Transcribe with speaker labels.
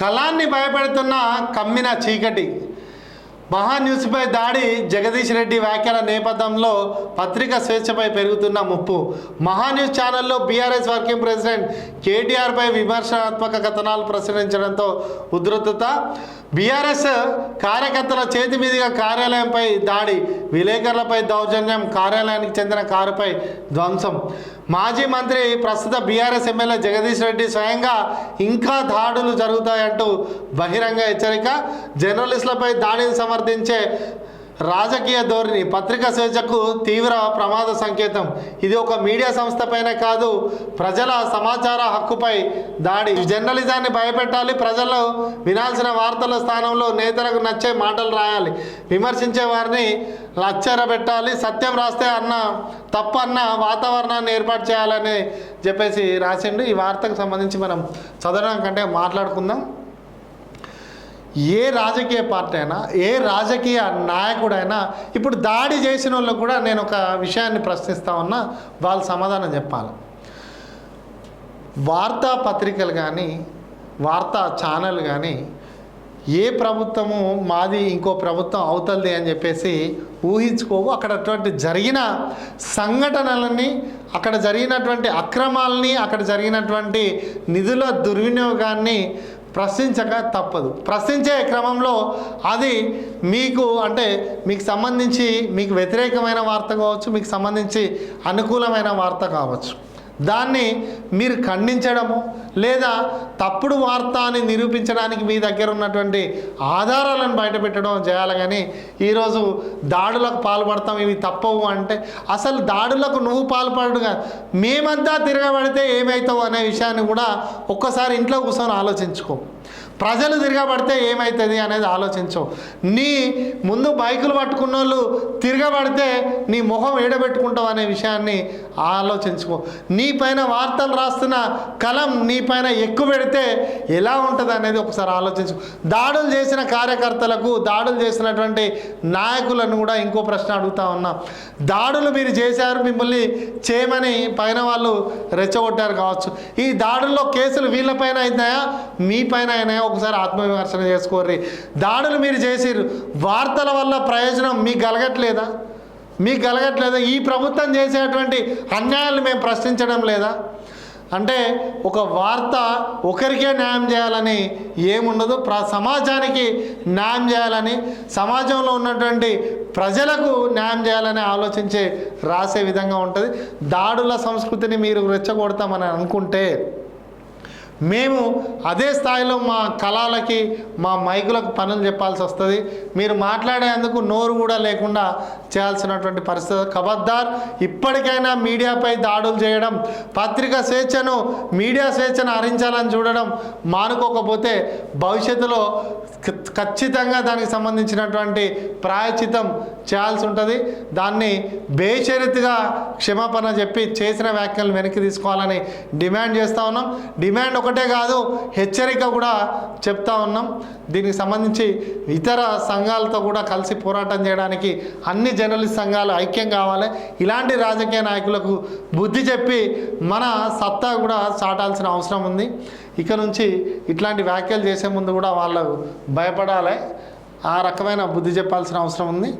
Speaker 1: కళాన్ని భయపెడుతున్న కమ్మిన చీకటి. మహా న్యూస్పై దాడి జగదీష్ రెడ్డి వ్యాఖ్యల నేపథ్యంలో పత్రిక స్వేచ్ఛపై పెరుగుతున్న ముప్పు. మహా న్యూస్ ఛానల్లో బీఆర్ఎస్ వర్కింగ్ ప్రెసిడెంట్ కేటీఆర్పై విమర్శనాత్మక కథనాలు ప్రచురించడంతో ఉధృతత. బీఆర్ఎస్ కార్యకర్తల చేతి మీదుగా కార్యాలయంపై దాడి విలేకరులపై దౌర్జన్యం కార్యాలయానికి చెందిన కారుపై ధ్వంసం. మాజీ మంత్రి ప్రస్తుత బీఆర్ఎస్ ఎమ్మెల్యే జగదీష్ రెడ్డి స్వయంగా ఇంకా దాడులు జరుగుతాయంటూ బహిరంగ హెచ్చరిక. జర్నలిస్టులపై దాడిని సమర్థించే రాజకీయ ధోరణి పత్రికా స్వేచ్ఛకు తీవ్ర ప్రమాద సంకేతం. ఇది ఒక మీడియా సంస్థపైనే కాదు ప్రజల సమాచార హక్కుపై దాడి. జర్నలిజాన్ని భయపెట్టాలి ప్రజలు వినాల్సిన వార్తల స్థానంలో నేతలకు నచ్చే మాటలు రాయాలి. విమర్శించే వారిని లచ్చరబెట్టాలి. సత్యం రాస్తే అన్న తప్పన్న వాతావరణాన్ని ఏర్పాటు చేయాలని చెప్పేసి రాసిండు. ఈ వార్తకు సంబంధించి మనం చదవడం కంటే మాట్లాడుకుందాం. ఏ రాజకీయ పార్టీ అయినా ఏ రాజకీయ నాయకుడైనా ఇప్పుడు దాడి చేసిన వాళ్ళకు కూడా నేను ఒక విషయాన్ని ప్రశ్నిస్తా ఉన్నా వాళ్ళు సమాధానం చెప్పాలి. వార్తాపత్రికలు కానీ వార్తా ఛానల్ కానీ ఏ ప్రభుత్వము మాది ఇంకో ప్రభుత్వం అవుతుంది అని చెప్పేసి ఊహించుకోవు. అక్కడ అటువంటి జరిగిన సంఘటనలని అక్కడ జరిగినటువంటి అక్రమాలని అక్కడ జరిగినటువంటి నిధుల దుర్వినియోగాన్ని ప్రశ్నించక తప్పదు. ప్రశ్నించే క్రమంలో అది మీకు అంటే మీకు సంబంధించి మీకు వ్యతిరేకమైన వార్త కావచ్చు మీకు సంబంధించి అనుకూలమైన వార్త కావచ్చు. దాన్ని మీరు ఖండించడము లేదా తప్పుడు వార్త అని నిరూపించడానికి మీ దగ్గర ఉన్నటువంటి ఆధారాలను బయటపెట్టడం చేయాలి. కానీ ఈరోజు దాడులకు పాల్పడతాం ఇవి తప్పవు అంటే అసలు దాడులకు నువ్వు పాల్పడగా మేమంతా తిరగబడితే ఏమవుతావు అనే విషయాన్ని కూడా ఒక్కసారి ఇంట్లో కూర్చొని ఆలోచించుకో. ప్రజలు తిరగబడితే ఏమవుతుంది అనేది ఆలోచించవు. నీ ముందు బైకులు పట్టుకున్న వాళ్ళు తిరగబడితే నీ మొహం ఏడబెట్టుకుంటావు అనే విషయాన్ని ఆలోచించుకో. నీ పైన వార్తలు రాస్తున్న కలం నీ పైన ఎక్కువ పెడితే ఎలా ఉంటుంది అనేది ఒకసారి ఆలోచించు. దాడులు చేసిన కార్యకర్తలకు దాడులు చేసినటువంటి నాయకులను కూడా ఇంకో ప్రశ్న అడుగుతా ఉన్నా. దాడులు మీరు చేశారు మిమ్మల్ని చేయమని పైన వాళ్ళు రెచ్చగొట్టారు కావచ్చు. ఈ దాడుల్లో కేసులు వీళ్ళపైన అయినాయా? మీ పైన అయినాయా? ఒకసారి ఆత్మవిమర్శన చేసుకోర్రి. దాడులు మీరు చేసిర్రు. వార్తల వల్ల ప్రయోజనం మీకు కలగట్లేదా మీకు కలగట్లేదా ఈ ప్రభుత్వం చేసేటువంటి అన్యాయాలు మేము ప్రశ్నించడం లేదా? అంటే ఒక వార్త ఒకరికే న్యాయం చేయాలని ఏముండదు. ప్ర సమాజానికి న్యాయం చేయాలని సమాజంలో ఉన్నటువంటి ప్రజలకు న్యాయం చేయాలని ఆలోచించే రాసే విధంగా ఉంటుంది. దాడుల సంస్కృతిని మీరు రెచ్చగొడతామని అనుకుంటే మేము అదే స్థాయిలో మా కళలకి మా మైకులకు పనులు చెప్పాల్సి వస్తుంది. మీరు మాట్లాడేందుకు నోరు కూడా లేకుండా చేయాల్సినటువంటి పరిస్థితి. ఖబర్దార్ ఇప్పటికైనా మీడియాపై దాడులు చేయడం పత్రిక స్వేచ్ఛను మీడియా స్వేచ్ఛను హరించాలని చూడడం మానుకోకపోతే భవిష్యత్తులో ఖచ్చితంగా దానికి సంబంధించినటువంటి ప్రాయచితం చేయాల్సి ఉంటుంది. దాన్ని బేషరతుగా క్షమాపణ చెప్పి చేసిన వ్యాఖ్యలు వెనక్కి తీసుకోవాలని డిమాండ్ చేస్తూ ఉన్నాం. డిమాండ్ ఒకటే కాదు హెచ్చరిక కూడా చెప్తా ఉన్నాం. దీనికి సంబంధించి ఇతర సంఘాలతో కూడా కలిసి పోరాటం చేయడానికి అన్ని జర్నలిస్ట్ సంఘాలు ఐక్యం కావాలి. ఇలాంటి రాజకీయ నాయకులకు బుద్ధి చెప్పి మన సత్తా కూడా చాటాల్సిన అవసరం ఉంది. ఇక నుంచి ఇట్లాంటి వ్యాఖ్యలు చేసే ముందు కూడా వాళ్ళు భయపడాలి. ఆ రకమైన బుద్ధి చెప్పాల్సిన అవసరం ఉంది.